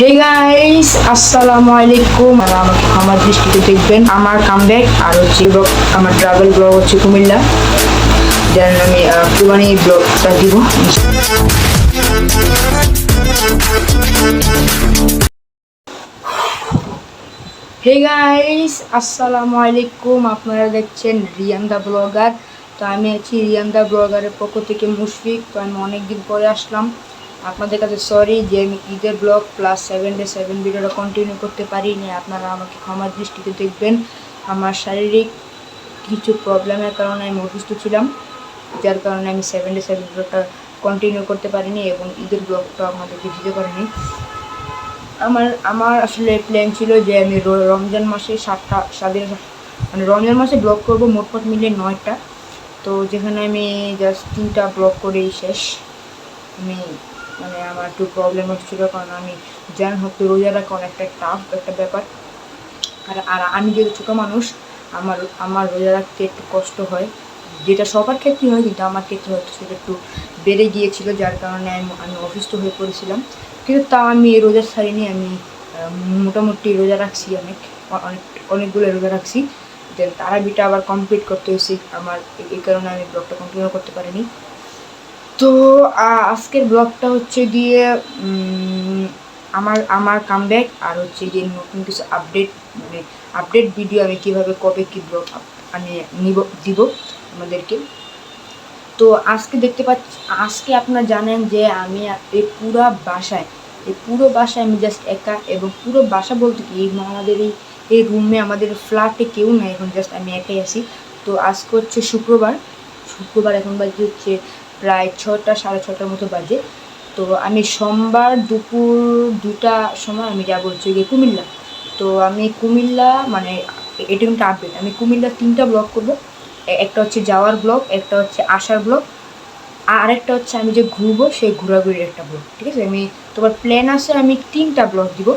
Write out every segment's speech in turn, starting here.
Hey guys আসসালামু আলাইকুম আর আমাকে আমার দৃষ্টিতে দেখবেন। আমার কামব্যাক আর হচ্ছে ব্লগ, আমার ট্রাভেল ব্লগ হচ্ছে কুমিল্লা। দেন আমি কুরবানি ব্লগটা দিব। হে গাইস আসসালামু আলাইকুম আপনারা দেখছেন রিয়ান দা ব্লগার। তো আমি আছি রিয়ান দা ব্লগারের পক্ষ থেকে মুশফিক। তো আমি অনেক দিন পরে আসলাম। আপনাদের কাছে সরি যে আমি ঈদের blog plus seven day seven ভিডিওটা কন্টিনিউ করতে পারিনি। আপনারা আমাকে ক্ষমার দৃষ্টিতে দেখবেন। আমার শারীরিক কিছু প্রবলেমের কারণে আমি অসুস্থ ছিলাম, যার কারণে আমি সেভেন ডে সেভেন ভিডিওটা কন্টিনিউ করতে পারিনি এবং ঈদের ব্লগটা আপনাদেরকে দিতে পারিনি। আমার আমার আসলে প্ল্যান ছিল যে আমি রমজান মাসে সাতটা সাদের মানে রমজান মাসে ব্লগ করব মোটমোট মিলে নয়টা। তো যেখানে আমি জাস্ট তিনটা ব্লগ করেই শেষ। আমি মানে আমার একটু প্রবলেম হচ্ছিল কারণ আমি জান হোক তো রোজা রাখা অনেকটা টাফ একটা ব্যাপার। আর আর আমি যেহেতু ছোটো মানুষ, আমার আমার রোজা রাখতে একটু কষ্ট হয়। যেটা সবার ক্ষেত্রে হয়, কিন্তু আমার ক্ষেত্রে হয়তো সেটা একটু বেড়ে গিয়েছিল, যার কারণে আমি আমি অসুস্থ হয়ে পড়েছিলাম। কিন্তু তা আমি এই রোজা ছাড়িনি, আমি মোটামুটি রোজা রাখছি অনেক অনেক, অনেকগুলো রোজা রাখছি। দেন তারাবিটা আবার কমপ্লিট করতে হয়েছে। আমার এই- এই কারণে আমি ব্লগটা কন্টিনিউ করতে পারিনি। তো আজকের ব্লগটা হচ্ছে গিয়ে আমার আমার কামব্যাক আর হচ্ছে গিয়ে নতুন কিছু আপডেট মানে আপডেট ভিডিও আমি কীভাবে, কবে, কী ব্লগ আমি নিব, দিব আমাদেরকে তো আজকে দেখতে পাচ্ছি, আজকে আপনারা জানেন যে আমি এই পুরো বাসায়, এই পুরো বাসায় আমি জাস্ট একা এবং পুরো বাসা বলতে কি, এই আমাদের এই এই রুমে আমাদের ফ্ল্যাটে কেউ নাই, এখন জাস্ট আমি একাই আছি। তো আজকে হচ্ছে শুক্রবার শুক্রবার এখন বাজে হচ্ছে প্রায় ছটা, সাড়ে ছটার মতো বাজে। তো আমি সোমবার দুপুর দুটা সময় আমি যাব হচ্ছে গিয়ে কুমিল্লা। তো আমি কুমিল্লা মানে এটা কিন্তু আপডেট আমি কুমিল্লা তিনটা ব্লগ করব। একটা হচ্ছে যাওয়ার ব্লগ একটা হচ্ছে আসার ব্লগ আর একটা হচ্ছে আমি যে ঘুরবো সেই ঘোরাঘুরির একটা ব্লগ ঠিক আছে? আমি তোমার প্ল্যান আছে আমি তিনটা ব্লগ দিব।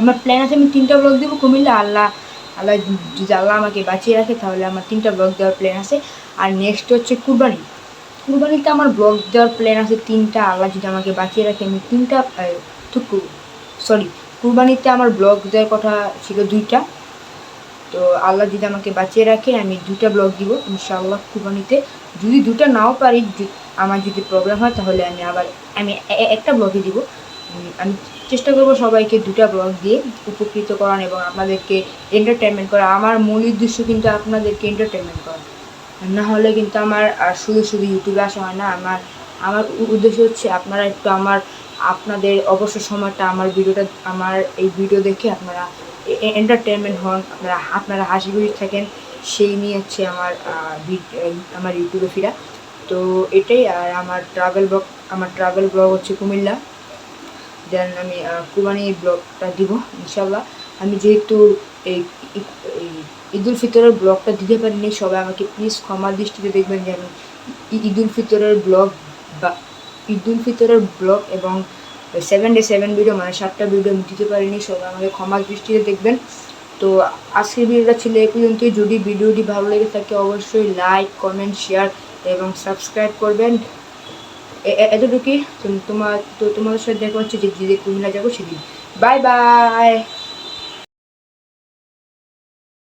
আমার প্ল্যান আছে আমি তিনটা ব্লগ দিব কুমিল্লা। আল্লাহ আল্লাহ যদি আল্লাহ আমাকে বাঁচিয়ে রাখে তাহলে আমার তিনটা ব্লগ দেওয়ার প্ল্যান আছে। আর নেক্সট হচ্ছে কুরবানি। কুরবানিতে আমার ব্লগ দেওয়ার প্ল্যান আছে তিনটা। আল্লাহ যদি আমাকে বাঁচিয়ে রাখে, আমি তিনটা টুকু সরি কুরবানিতে আমার ব্লগ দেওয়ার কথা ছিল দুইটা। তো আল্লাহ যদি আমাকে বাঁচিয়ে রাখে, আমি দুইটা ব্লগ দিব, ইনশাআল্লাহ কুরবানিতে। যদি দুটো নাও পারি আমার যদি প্রবলেম হয়, তাহলে আমি আবার, আমি একটা ব্লগে দিব। আমি চেষ্টা করব সবাইকে দুটা ব্লগ দিয়ে উপকৃত করান এবং আপনাদেরকে এন্টারটেনমেন্ট করা। আমার মূল উদ্দেশ্য কিন্তু আপনাদেরকে এন্টারটেনমেন্ট করা। না হলে কিন্তু আমার শুধু শুধু ইউটিউবে আসা হয় না, আমার আমার উদ্দেশ্য হচ্ছে আপনারা একটু আমার, আপনাদের অবসর সময়টা, আমার ভিডিওটা, আমার এই ভিডিও দেখে আপনারা এন্টারটেনমেন্ট হন, আপনারা আপনারা হাসি খুশি থাকেন, সেই নিয়ে হচ্ছে আমার আমার ইউটিউবে ফিরা। তো এটাই, আর আমার ট্রাভেল ব্লগ আমার ট্রাভেল ব্লগ হচ্ছে কুমিল্লা। দেন আমি কুরবানি ব্লগটা দিব ইনশাল্লাহ আমি যেহেতু এই ঈদুল ফিতরের ব্লগটা দিতে পারিনি, সবাই আমাকে প্লিজ ক্ষমার দৃষ্টিতে দেখবেন যে আমি ঈদুল ফিতরের ব্লগ বা ঈদুল ফিতরের ব্লগ এবং সেভেন ডে সেভেন ভিডিও মানে সাতটা ভিডিও আমি দিতে পারিনি, সবাই আমাকে ক্ষমার দৃষ্টিতে দেখবেন। তো আজকের ভিডিওটা ছিল এই পর্যন্তই। যদি ভিডিওটি ভালো লেগে থাকে, অবশ্যই লাইক কমেন্ট শেয়ার এবং সাবস্ক্রাইব করবেন। এ- এ- এতটুকুই। তোমার তো তোমাদের সাথে দেখা হচ্ছে যে যে কুমিল্লা যাব, সেদিন। Bye bye